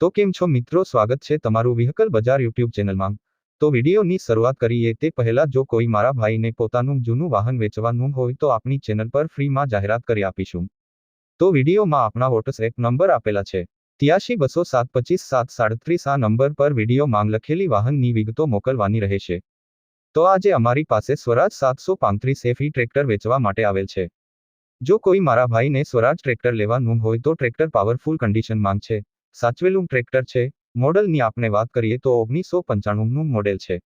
તો કેમ છો મિત્રો? સ્વાગત છે તમારું વ્હીકલ બજાર યુટ્યુબ ચેનલમાં. તો વિડીયોની શરૂઆત કરીએ તે પહેલા જો કોઈ મારા ભાઈને પોતાનું જૂનું વાહન વેચવાનું હોય તો આપણી ચેનલ પર ફ્રીમાં જાહેરાત કરી આપીશું. તો વિડીયોમાં આપણા વોટ્સએપ નંબર આપેલા છે. ત્યાસી બસો સાત પચીસ સાત સાડત્રીસ આ નંબર પર વીડિયો માંગ લખેલી વાહનની વિગતો મોકલવાની રહેશે. તો આજે અમારી પાસે સ્વરાજ સાતસો પાંત્રીસ એફી ટ્રેક્ટર વેચવા માટે આવેલ છે. જો કોઈ મારા ભાઈને સ્વરાજ ટ્રેક્ટર લેવાનું હોય તો ટ્રેક્ટર પાવરફુલ કન્ડિશન માંગ છે. સાચવેલું ટ્રેક્ટર છે. મોડલની આપણે વાત કરીએ તો ઓગણીસો પંચાણુંનું મોડેલ છે.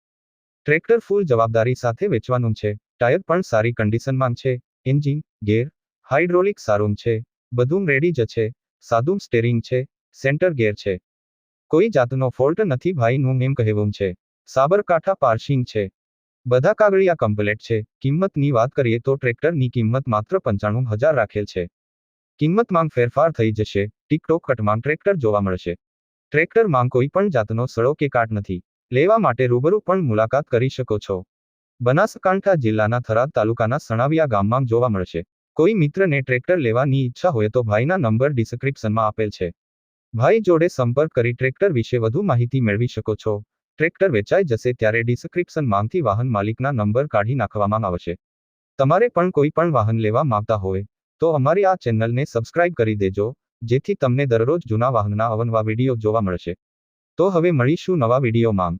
ટ્રેક્ટર ફૂલ જવાબદારી સાથે વેચવાનું છે. ટાયર પણ સારી કન્ડિશનમાં છે. એન્જિન, ગેર, હાઇડ્રોલિક સારું છે. બધું રેડી જ છે. સાદું સ્ટેરિંગ છે. સેન્ટર ગેર છે. કોઈ જાતનો ફોલ્ટ નથી ભાઈનું એમ કહેવું છે. સાબરકાંઠા પાર્સિંગ છે. બધા કાગળિયા કમ્પ્લેટ છે. કિંમતની વાત કરીએ તો ટ્રેક્ટરની કિંમત માત્ર પંચાણું હજાર રાખેલ છે. કિંમતમાં ફેરફાર થઈ જશે, ટિકટોક કટમાં ટ્રેક્ટર જોવા મળશે. ટ્રેક્ટરમાં કોઈ પણ જાતનો સડો કે કાટ નથી. લેવા માટે રૂબરૂ પણ મુલાકાત કરી શકો છો. બનાસકાંઠા જિલ્લાના થરાદ તાલુકાના સણાવિયા ગામમાં જોવા મળશે. કોઈ મિત્રને ટ્રેક્ટર લેવાની ઈચ્છા હોય તો ભાઈના નંબર ડિસ્ક્રિપ્શનમાં આપેલ છે. ભાઈ જોડે સંપર્ક કરી ટ્રેક્ટર વિશે વધુ માહિતી મેળવી શકો છો. ટ્રેક્ટર વેચાઈ જશે ત્યારે ડિસ્ક્રિપ્શનમાંથી વાહન માલિકના નંબર કાઢી નાખવામાં આવશે. તમારે પણ કોઈ પણ વાહન લેવા માંગતા હોય તો અમારી આ ચેનલને સબસ્ક્રાઇબ કરી દેજો, જેથી તમને દરરોજ જૂના વાહનના અવનવા વીડિયો જોવા મળશે. તો હવે મળીશું નવા વિડીયોમાં.